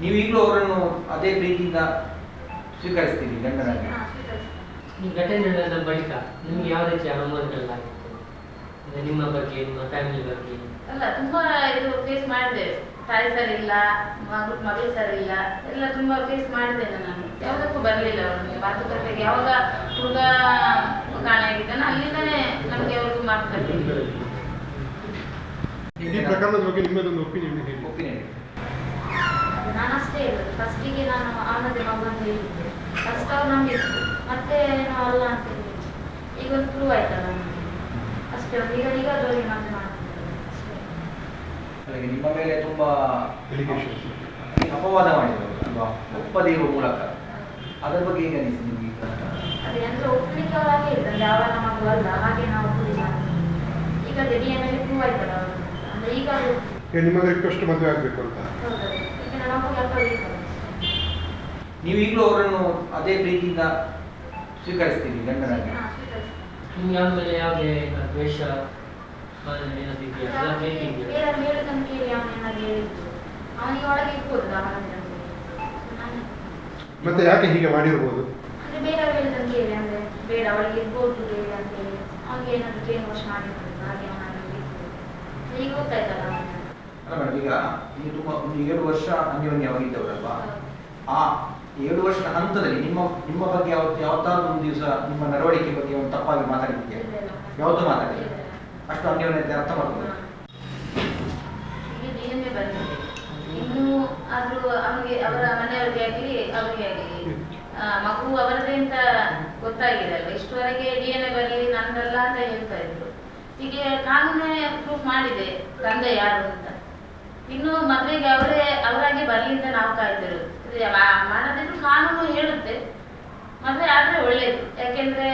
ನೀವು ಈಗಲೂ ಅವರನ್ನು ಅದೇ ಪ್ರೀತಿಯಿಂದ ಸ್ವೀಕರಿಸ್ತೀರಿ ಗಂಡನಾಗಿ. ಈ ಘಟನೆ ನಡೆದ ಬಳಿಕ ನಿಮ್ಗೆ ಯಾವ ರೀತಿ ಅನುಭವಗಳಾಗಿತ್ತು ನಿಮ್ಮ ಬಗ್ಗೆ ನಿಮ್ಮ ಫ್ಯಾಮಿಲಿ ಬಗ್ಗೆ? ಅಲ್ಲ ತುಂಬಾ ಇದು ಫೇಸ್ ಮಾಡಿದೆ. ತಾಯಿ ಸರ್ ಇಲ್ಲ ಮಗು ಮಗಳು ಸರ್ ಇಲ್ಲ ಎಲ್ಲ ತುಂಬಾ ಫೇಸ್ ಮಾಡಿದ್ದೇನೆ ನಾನು. ಯಾವುದಕ್ಕೂ ಬರಲಿಲ್ಲ ಅವನಿಗೆ ಮಾತುಕತೆಗೆ ಯಾವಾಗ ಹುಡುಗ ಕಾಣೆಯಾಗಿದ್ದಾನೆ ಅಲ್ಲಿಂದನೇ ನಮಗೆ ಅವ್ರಿಗೂ ಮಾತುಕತೆ ಇಡೀ ಪ್ರಕರಣದ ಬಗ್ಗೆ ನಿಮ್ಮದೊಂದು ಒಪಿನಿಯನ್ ಒಪಿನಿಯನ್ ನಾನು ಅಷ್ಟೇ ಹೇಳೋದು ಫಸ್ಟಿಗೆ ನಾನು ಆನಂದ ಮಗು ಅಂತ ಹೇಳಿದ್ದೆ. ಫಸ್ಟ್ ಅವ್ರು ನಂಬಿದ್ರು ಮತ್ತೆ ನಾವು ಅಲ್ಲ ಅಂತ ಹೇಳಿದ್ರು. ಈಗ ಒಂದು ಪ್ರೂವ್ ಆಯ್ತಲ್ಲ ನಮಗೆ? ಅಷ್ಟೇ ಈಗ ಈಗ ಅದ್ರಲ್ಲಿ ಮತ್ತೆ ಅಷ್ಟೇ. ನಿಮ್ಮ ಮೇಲೆ ತುಂಬಾ. ಅಪವಾದ ಮಾಡಿದ್ರು ಅಲ್ವಾ? ಒಪ್ಪದೇ ಇರುವ ಮೂಲಕ. ಅದರ ಬಗ್ಗೆ ಹೇಗೆ ಅನಿಸ್ತು ನಿಮಗೆ? ಅದೇ ಅಂದ್ರೆ ಒಪ್ಪಲಿಕ್ಕೆ ಅವ್ರು ಹಾಗೆ ಯಾವ ಮಗು ಅಲ್ಲ ಹಾಗೆ ನಾವು ಈಗ ಅದೇ ಡಿ ಎನ್ ಎಲ್ಲಿ ಪ್ರೂವ್ ಆಯ್ತಲ್ಲ ಅಂದ್ರೆ ಈಗ ಅದು ಈಗ ನಿಮ್ಮದು ರಿಕ್ವೆಸ್ಟ್ ಮದುವೆ ಆಗಬೇಕು ಅಂತ. ನೀವು ಈಗಲೂ ಅವರನ್ನು ಅದೇ ಪ್ರೀತಿಯಿಂದ ಸ್ವೀಕರಿಸ್ತೀನಿ ಗಂಡನಾಗಿ. ನಿಮ್ಗೆ ಯಾವುದೇ ದ್ವೇಷ ಮತ್ತೆ ಯಾಕೆ ಹೀಗೆ ಮಾಡಿರ್ಬೋದು? ಅಂದ್ರೆ ಬೇರೆಯವ್ರು ಹೇಳಿದ್ದನ್ನು ಕೇಳಿ ಅಂದ್ರೆ ಬೇಡ ಅವಳಿಗೆ ಇರ್ಬೋದು ಬೇಡ ಅಂತ ಹೇಳಿ. ಅವನಿಗೆ ಏನಾದ್ರು ಬ್ರೇನ್ ವಾಶ್ ಮಾಡಿರ್ಬೋದು ಹಾಗೆ ಅವನಾಗಿ ಈಗ ಗೊತ್ತಾಯ್ತಲ್ಲ ಅಲ್ಲ ಮೇಡಮ್ ಈಗ ನೀವು ತುಂಬ ಒಂದು ಏಳು ವರ್ಷ ಅನ್ಯೋನ್ಯವಾಗಿದ್ದವರಲ್ವಾ ಆ ಏಳು ವರ್ಷದ ಹಂತದಲ್ಲಿ ನಿಮ್ಮ ನಿಮ್ಮ ಬಗ್ಗೆ ಯಾವತ್ತು ಯಾವತ್ತಾದ್ರೂ ಒಂದು ದಿವಸ ನಿಮ್ಮ ನಡವಳಿಕೆ ಬಗ್ಗೆ ಒಂದು ತಪ್ಪಾಗಿ ಮಾತಾಡಿದ್ದೆ ಯಾವತ್ತೂ ಮಾತಾಡಿದೆ ಅಷ್ಟು ಅನ್ಯೋನ್ಯತೆ ಅರ್ಥ ಮಾಡ್ಬೋದು ಇನ್ನು ಆದ್ರೂ ಅವರ ಮಗು ಅವರದೇ ಅಂತ ಗೊತ್ತಾಗಿದೆ ಇಷ್ಟುವರೆಗೆ ಡಿ ಎನ್ ಎ ಬರಲಿ, ನಂದಲ್ಲ ಅಂತ ಹೇಳ್ತಾ ಇದ್ರು. ಹೀಗೆ ಕಾನೂನೇ ಪ್ರೂಫ್ ಮಾಡಿದೆ ತಂದೆ ಯಾರು ಅಂತ. ಇನ್ನು ಮದುವೆಗೆ ಅವರೇ ಅವರಾಗಿ ಬರಲಿ ಅಂತ ನಾವು ಕಾಯ್ತಿರು ಮಾಡದಿದ್ರು ಕಾನೂನು ಹೇಳುತ್ತೆ. ಮದುವೆ ಆದ್ರೆ ಒಳ್ಳೇದು. ಯಾಕೆಂದ್ರೆ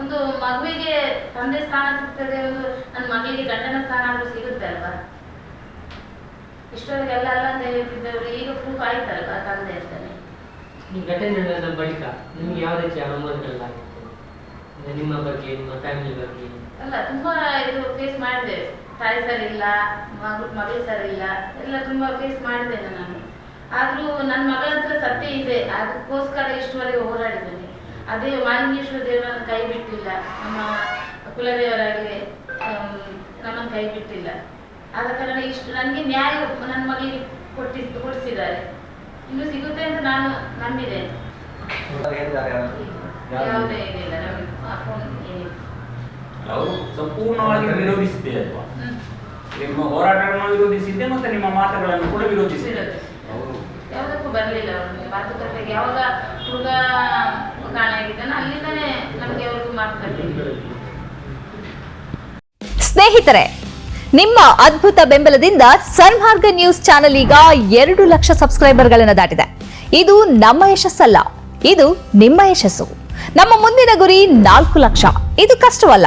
ಒಂದು ಮಗುವಿಗೆ ತಂದೆ ಸ್ಥಾನ ಸಿಗ್ತದೆ ಒಂದು ನನ್ನ ಮಗಳಿಗೆ ಗಂಡನ ಸ್ಥಾನ ಆದ್ರೂ ಸಿಗುತ್ತೆ ಅಲ್ವಾ? ಇಷ್ಟವರೆಗೆ ಅಲ್ಲ ಅಂತ ಹೇಳ್ತಿದ್ದವರು ಈಗ ಪ್ರೂಫ್ ಆಯ್ತಲ್ವಾ ತಂದೆ ಅಂತಾನೆ? ಈ ಘಟನೆ ನಡೆದ ಬಳಿಕ ನಿಮ್ಗೆ ಯಾವ ರೀತಿಯ ಅನುಮಾನಗಳಾಗಿತ್ತು? ನಿಮ್ಮ ಬಗ್ಗೆ ನಿಮ್ಮ ಫ್ಯಾಮಿಲಿ ಬಗ್ಗೆ? ಅಲ್ಲ ತುಂಬಾ ಮಾಡಿದೆ. ತಾಯಿ ಸರಿ ಇಲ್ಲ ಮಗು ಮಗಳು ಸರಿ ಇಲ್ಲ ಎಲ್ಲ ತುಂಬಾ ಫೇಸ್ ಮಾಡಿದ್ದೇನೆ ನಾನು. ಆದರೂ ನನ್ನ ಮಗಳ ಹತ್ರ ಸತ್ಯ ಇದೆ ಅದಕ್ಕೋಸ್ಕರ ಇಷ್ಟುವರೆಗೆ ಹೋರಾಡಿದ್ದೇನೆ. ಅದೇ ಮಾಲಿಂಗೇಶ್ವರ ದೇವರನ್ನು ಕೈ ಬಿಟ್ಟಿಲ್ಲ ನಮ್ಮ ಕುಲದೇವರಾಗಲಿ ನಮ್ಮನ್ನು ಕೈ ಬಿಟ್ಟಿಲ್ಲ. ಆದ ಕಾರಣ ಇಷ್ಟು ನನಗೆ ನ್ಯಾಯ ನನ್ನ ಮಗಳಿಗೆ ಕೊಟ್ಟಿ ಕೊಡಿಸಿದ್ದಾರೆ. ಇನ್ನು ಸಿಗುತ್ತೆ ಅಂತ ನಾನು ನಂಬಿದೆ ಯಾವುದೇ ಇದಿಲ್ಲ ನಮಗೆ ಏನಿಲ್ಲ. ಅವರು ಸಂಪೂರ್ಣವಾಗಿ ವಿರೋಧಿಸಿದೆ ಅಲ್ವಾ ನಿಮ್ಮ ಹೋರಾಟವನ್ನು ವಿರೋಧಿಸಿದ್ದೆ ಮತ್ತೆ ನಿಮ್ಮ ಮಾತುಗಳನ್ನು ಕೂಡ ವಿರೋಧಿಸಿದೆ. ಯಾವುದಕ್ಕೂ ಬರಲಿಲ್ಲ ಅವ್ರಿಗೆ ಮಾತುಕತೆಗೆ ಯಾವಾಗ ಹುಡುಗ ಕಾಣೆಯಾಗಿದ್ದಾನೆ ಅಲ್ಲಿಂದನೇ ನಮಗೆ ಅವ್ರಿಗೂ ಮಾತುಕತೆ ಸ್ನೇಹಿತರೆ ನಿಮ್ಮ ಅದ್ಭುತ ಬೆಂಬಲದಿಂದ ಸನ್ಮಾರ್ಗ ನ್ಯೂಸ್ ಚಾನೆಲ್ ಈಗ ಎರಡು ಲಕ್ಷ ಸಬ್ಸ್ಕ್ರೈಬರ್ಗಳನ್ನು ದಾಟಿದೆ. ಇದು ನಮ್ಮ ಯಶಸ್ಸಲ್ಲ ಇದು ನಿಮ್ಮ ಯಶಸ್ಸು. ನಮ್ಮ ಮುಂದಿನ ಗುರಿ ನಾಲ್ಕು ಲಕ್ಷ. ಇದು ಕಷ್ಟವಲ್ಲ